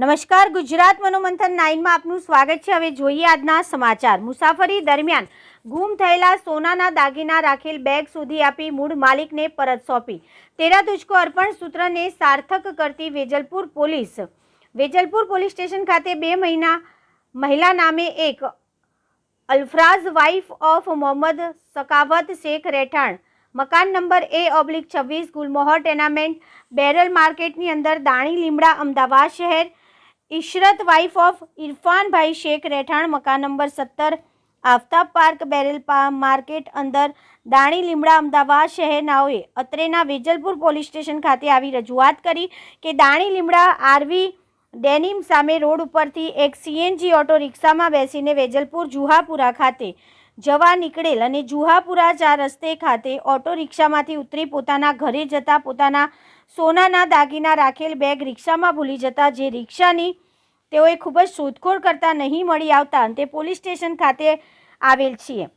નમસ્કાર, ગુજરાત મનોમંથન નાઇનમાં આપનું સ્વાગત છે. હવે જોઈએ આજના સમાચાર. મુસાફરી દરમિયાન ગુમ થયેલા સોનાના દાગીના રાખેલ બેગ સુધી આપી મૂળ માલિકને પરત સોંપી. તેરા તુજકો અર્પણ સૂત્રને સાર્થક કરતી Vejalpur police. Vejalpur police station ખાતે બે મહિના મહિલા નામે એક અલ્ફરાઝ વાઇફ ઓફ મોહમ્મદ સકાવત શેખ રહેઠાણ. મકાન નંબર એ ઓબ્લિક છવ્વીસ ગુલમોહર ટેનામેન્ટ, બેરલ માર્કેટની અંદર દાણી લીમડા, અમદાવાદ શહેર ઇશરત વાઇફ ઓફ ઇરફાનભાઈ શેખ રહેઠાણ મકાન નંબર સત્તર આફતાબ પાર્ક, બેરેલ માર્કેટ અંદર દાણી લીમડા અમદાવાદ શહેરનાઓએ અત્રેના વેજલપુર પોલીસ સ્ટેશન ખાતે આવી રજૂઆત કરી કે દાણી લીમડા આરવી ડેનિમ સામે રોડ ઉપરથી એક સીએનજી ઓટો રિક્ષામાં બેસીને વેજલપુર જુહાપુરા ખાતે જવા નીકળેલ અને જુહાપુરા ચાર રસ્તે ખાતે ઓટો રિક્ષામાંથી ઉતરી પોતાના ઘરે જતા પોતાના સોનાના દાગીના રાખેલ બેગ રિક્ષામાં ભૂલી જતા જે રિક્ષાની તેઓએ ખૂબ જ શોધખોળ કરતા નહીં મળી આવતા અંતે પોલીસ સ્ટેશન ખાતે આવેલ છીએ.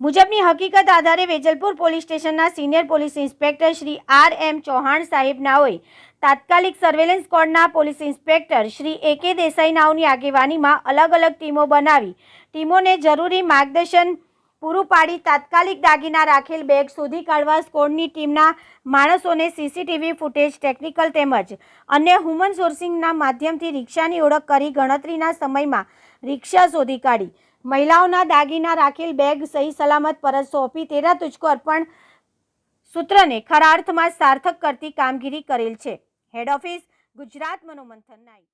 મુજબની હકીકત આધારે વેજલપુર પોલીસ સ્ટેશનના senior police inspector Shri R M Chauhan સાહેબ નાઓએ તાત્કાલિક surveillance સ્કોડના police inspector Shri A K Desai નાઓની આગેવાનીમાં અલગ અલગ ટીમો બનાવી. ટીમોને જરૂરી માર્ગદર્શન પૂરું પાડી તાત્કાલિક દાગીના રાખેલ બેગ શોધી કાઢવા સ્કોડની ટીમના માણસોને સીસીટીવી ફૂટેજ ટેકનિકલ તેમજ અન્ય હ્યુમન સોર્સિંગના માધ્યમથી રિક્ષાની ઓળખ કરી ગણતરીના સમયમાં રિક્ષા શોધી કાઢી. મહિલાઓના દાગીના રાખેલ બેગ સહી સલામત પરત સોંપી તેરા તુચકો અર્પણ સૂત્રને ખરા અર્થમાં સાર્થક કરતી કામગીરી કરેલ છે. હેડ ઓફિસ ગુજરાત મનોમંથન નાઈ